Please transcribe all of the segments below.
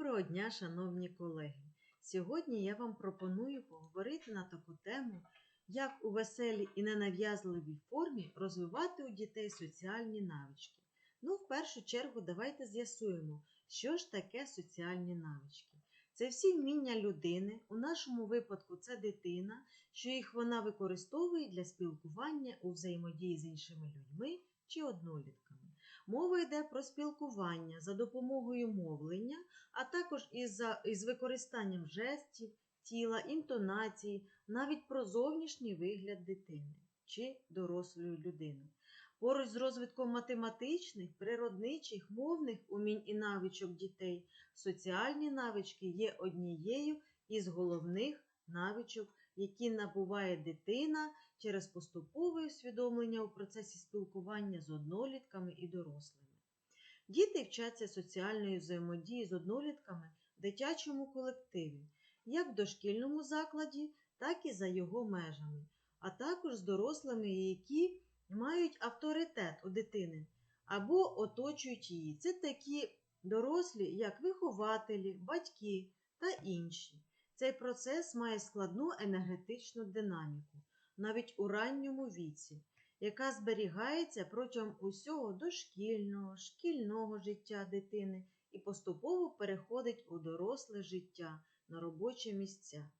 Доброго дня, шановні колеги! Сьогодні я вам пропоную поговорити на таку тему, як у веселій і ненав'язливій формі розвивати у дітей соціальні навички. Ну, в першу чергу, давайте з'ясуємо, що ж таке соціальні навички. Це всі вміння людини, у нашому випадку це дитина, що їх вона використовує для спілкування у взаємодії з іншими людьми чи однолітками. Мова йде про спілкування за допомогою мовлення, а також із, із використанням жестів, тіла, інтонації, навіть про зовнішній вигляд дитини чи дорослої людини. Поруч з розвитком математичних, природничих, мовних умінь і навичок дітей, соціальні навички є однією із головних навичок, які набуває дитина через поступове усвідомлення у процесі спілкування з однолітками і дорослими. Діти вчаться соціальної взаємодії з однолітками в дитячому колективі, як в дошкільному закладі, так і за його межами, а також з дорослими, які мають авторитет у дитини або оточують її. Це такі дорослі, як вихователі, батьки та інші. Цей процес має складну енергетичну динаміку, навіть у ранньому віці, яка зберігається протягом усього дошкільного, шкільного життя дитини і поступово переходить у доросле життя на робочі місця.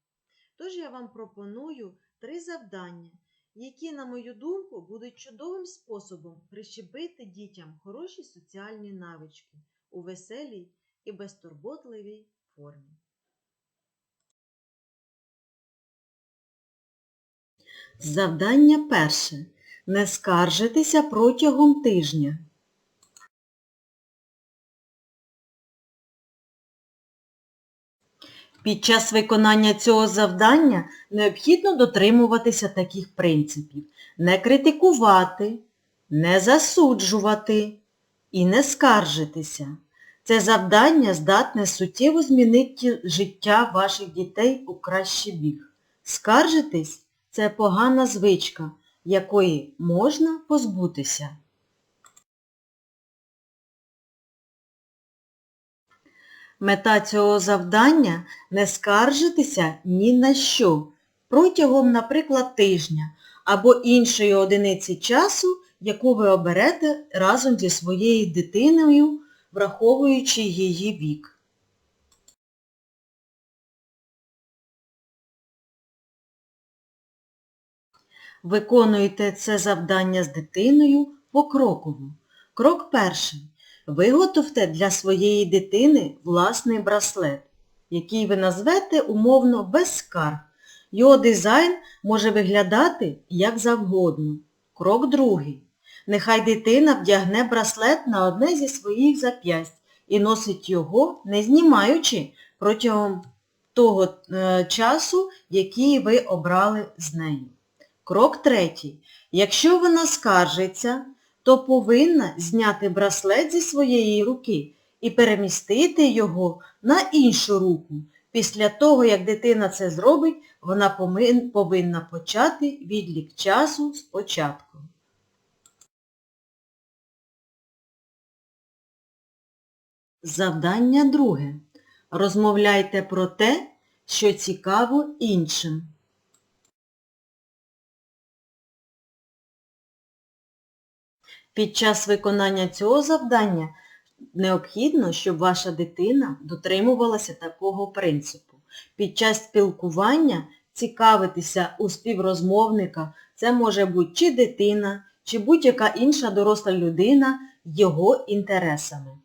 Тож я вам пропоную три завдання, які, на мою думку, будуть чудовим способом прищепити дітям хороші соціальні навички у веселій і безтурботливій формі. Завдання перше. Не скаржитися протягом тижня. Під час виконання цього завдання необхідно дотримуватися таких принципів. Не критикувати, не засуджувати і не скаржитися. Це завдання здатне суттєво змінити життя ваших дітей у кращий біг. Скаржитись – це погана звичка, якої можна позбутися. Мета цього завдання – не скаржитися ні на що протягом, наприклад, тижня або іншої одиниці часу, яку ви оберете разом зі своєю дитиною, враховуючи її вік. Виконуйте це завдання з дитиною покроково. Крок перший. Виготовте для своєї дитини власний браслет, який ви назвете умовно без скарг. Його дизайн може виглядати як завгодно. Крок другий. Нехай дитина вдягне браслет на одне зі своїх зап'ясть і носить його, не знімаючи протягом того е, часу, який ви обрали з нею. Крок третій. Якщо вона скаржиться, то повинна зняти браслет зі своєї руки і перемістити його на іншу руку. Після того, як дитина це зробить, вона повинна почати відлік часу спочатку. Завдання друге. Розмовляйте про те, що цікаво іншим. Під час виконання цього завдання необхідно, щоб ваша дитина дотримувалася такого принципу. Під час спілкування цікавитися у співрозмовника, це може бути чи дитина, чи будь-яка інша доросла людина його інтересами.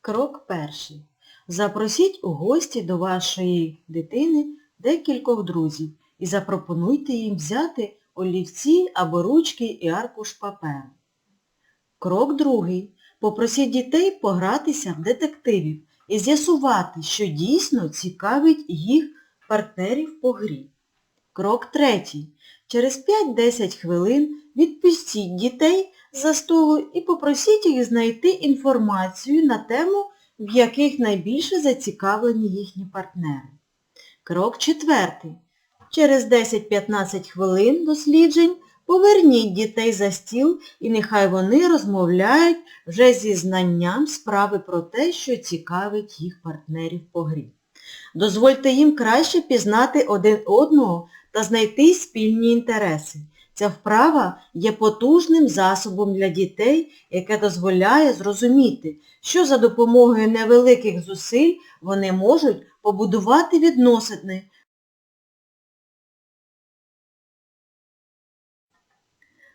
Крок перший. Запросіть у гості до вашої дитини декількох друзів і запропонуйте їм взяти олівці або ручки і аркуш паперу. Крок другий. Попросіть дітей погратися в детективів і з'ясувати, що дійсно цікавить їх партнерів по грі. Крок третій. Через 5-10 хвилин відпустіть дітей за столу і попросіть їх знайти інформацію на тему, в яких найбільше зацікавлені їхні партнери. Крок четвертий. Через 10-15 хвилин досліджень Поверніть дітей за стіл і нехай вони розмовляють вже зі знанням справи про те, що цікавить їх партнерів по грі. Дозвольте їм краще пізнати один одного та знайти спільні інтереси. Ця вправа є потужним засобом для дітей, яке дозволяє зрозуміти, що за допомогою невеликих зусиль вони можуть побудувати відносини.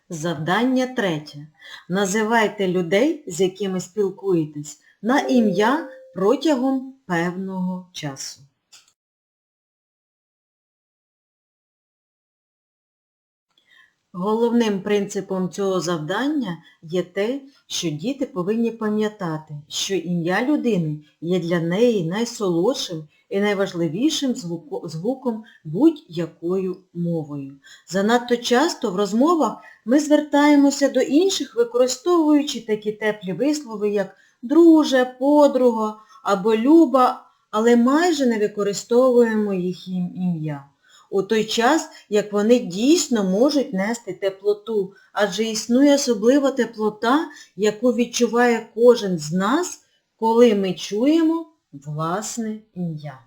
Завдання третє. Називайте людей, з якими спілкуєтесь, на ім'я протягом певного часу. Головним принципом цього завдання є те, що діти повинні пам'ятати, що ім'я людини є для неї найсолодшим і найважливішим звуком будь-якою мовою. Занадто часто в розмовах ми звертаємося до інших, використовуючи такі теплі вислови, як друже, подруга або люба, але майже не використовуємо їх ім'я у той час, як вони дійсно можуть нести теплоту, адже існує особлива теплота, яку відчуває кожен з нас, коли ми чуємо власне ім'я.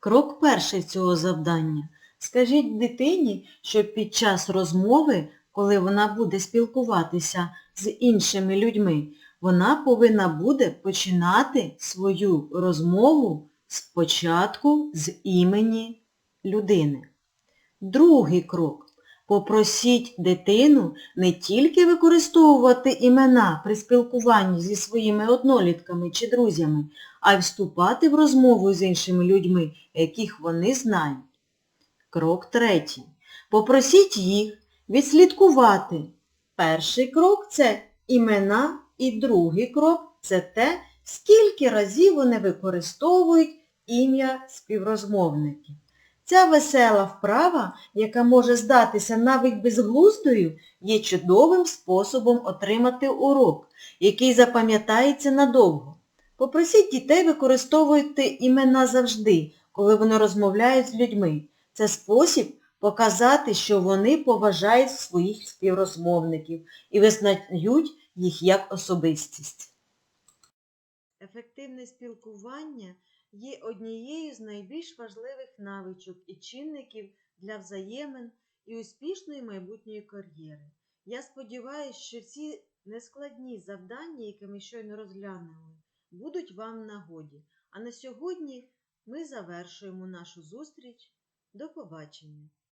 Крок перший цього завдання. Скажіть дитині, що під час розмови, коли вона буде спілкуватися з іншими людьми, вона повинна буде починати свою розмову спочатку з імені людини. Другий крок. Попросіть дитину не тільки використовувати імена при спілкуванні зі своїми однолітками чи друзями, а й вступати в розмову з іншими людьми, яких вони знають. Крок третій. Попросіть їх відслідкувати. Перший крок це імена і другий крок це те, скільки разів вони використовують ім'я співрозмовників. Ця весела вправа, яка може здатися навіть безглуздою, є чудовим способом отримати урок, який запам'ятається надовго. Попросіть дітей використовувати імена завжди, коли вони розмовляють з людьми. Це спосіб показати, що вони поважають своїх співрозмовників і визнають їх як особистість. Ефективне спілкування є однією з найбільш важливих навичок і чинників для взаємин і успішної майбутньої кар'єри. Я сподіваюся, що ці нескладні завдання, які ми щойно розглянули, будуть вам в нагоді. А на сьогодні ми завершуємо нашу зустріч. До побачення!